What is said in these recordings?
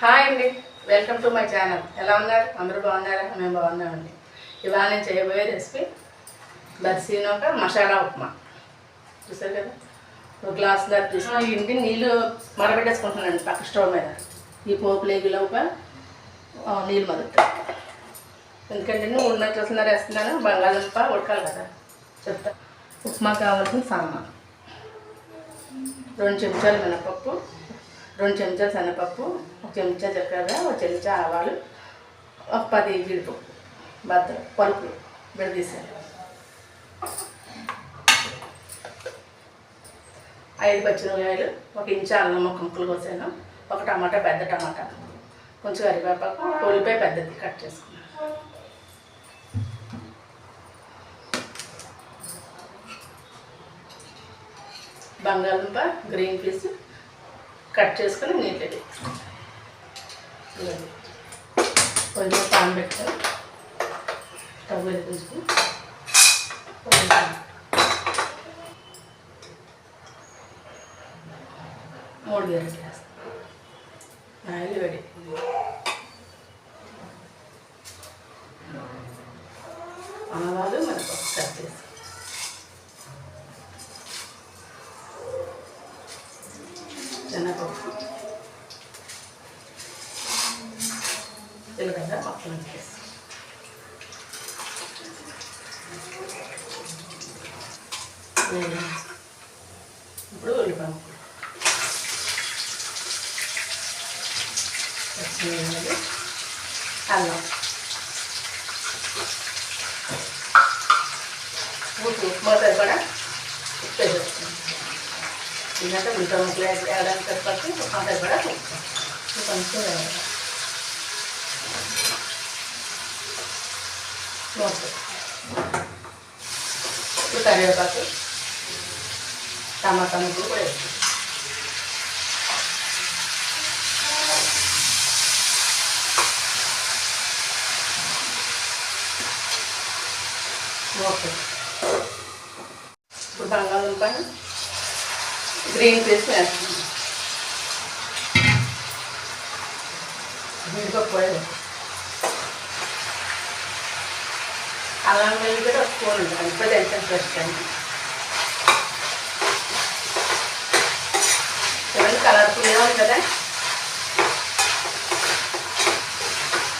Hi అండి. Welcome to my channel. ఎలా ఉన్నారు? అందరూ బాగున్నారా? మేము బాగున్నామండి. ఇవాళ నేను చేయబోయే రెసిపీ బర్సీని ఒక మసాలా ఉప్మా. చూసారు కదా? ఒక గ్లాస్ దాకా తీసుకుని ఇంటి నీళ్ళు మరబెట్టేసుకుంటున్నానండి పక్క స్టవ్ మీద. ఈ పోపు లేగులోప నీళ్ళు మొదలుతాయి ఎందుకంటే నేను ఉన్న చూసిన వేస్తున్నాను. బంగాళదుంప ఉడకాలి కదా. చెప్తా. ఉప్మా కావాల్సిన సామాన్. రెండు చెంచాలు మినపప్పు రెండు చెంచాలు శనగపప్పు ఒక చెంచా చక్కెర ఒక చెంచా ఆవాలు ఒక పది జీడిపప్పు. బద్ద పలుపు విడదీసాను ఐదు పచ్చిమిరకాయలు ఒక ఇంచు అల్లం ఒక ముక్కలు కోసాను. ఒక టమాటా పెద్ద టమాటా. కొంచెం కరివేపాకు ఉల్లిపాయ పెద్దది కట్ చేసుకున్నాను. బంగాళదుంప గ్రీన్ పీస్ కట్ చేసుకొని నీట్గా కొంచెం పాన్ పెట్టుకొని స్టవ్ వెలిగించుకొని మూడు గంటలు వేస్తాం ఆయిల్ వేడి. ఆవాలు మనకు కట్ చేసి శనగపప్పు జీలకర్ర పక్కన వేసి ఇప్పుడు ఉల్లిపాయ అల్లం. ఉప్పు ఉప్మా సరిపడా ఉప్పు వేసేస్తాం ఎందుకంటే ఉల్లిపాయ ముక్కలు వేయడానికి సరిపడి ఉప్మా సరిపడా ఉప్పు కొంచెం వేయాలి ఓకే ఇప్పుడు కరివేపాకు టమాటా ముక్కలు కూడా వేస్తాం ఓకే ఇప్పుడు బంగాళదుంప గ్రీన్ పీస్ వేస్తాం జీడిపప్పు కూడా అల్లం వెల్లుల్లి కూడా ఒక స్పూన్ ఉంటుంది ఇప్పుడు ఎంత ఫ్రెష్ అండి చూడండి కలర్ఫుల్గా ఉంది కదా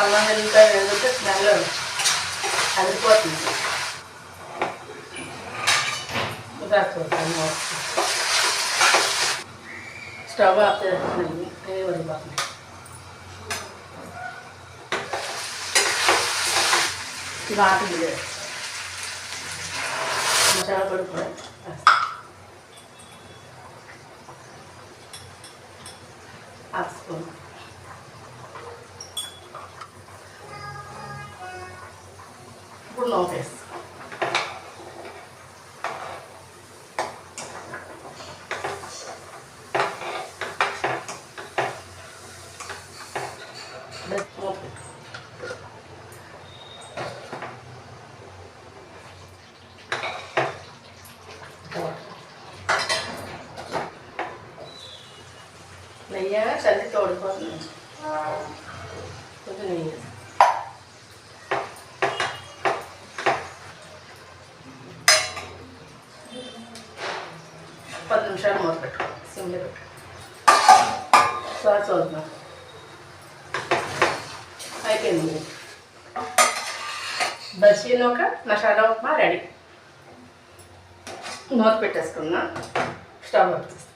అల్లం వెల్లుల్లిపాయ వేసుకుంటే స్మెల్ అదిరిపోతుంది స్టవ్ ఆఫ్ చేస్తున్నాను. ఏ వదిలిపోతున్నాయి వాటర్ ఇది మసాలా పొడి కూడా హాఫ్ స్పూన్ ఇప్పుడు నెయ్యి చల్లి తోడిపోతుంది కొంచెం నెయ్యి పది నిమిషాలు మూత పెట్టుకో సిమ్లో పెట్టు సాస్ అవుతున్నా అయిపోయింది బజ్జీలో ఒక మసాలా ఉప్మా రెడీ మూత పెట్టేసుకున్నా స్టవ్ ఆఫ్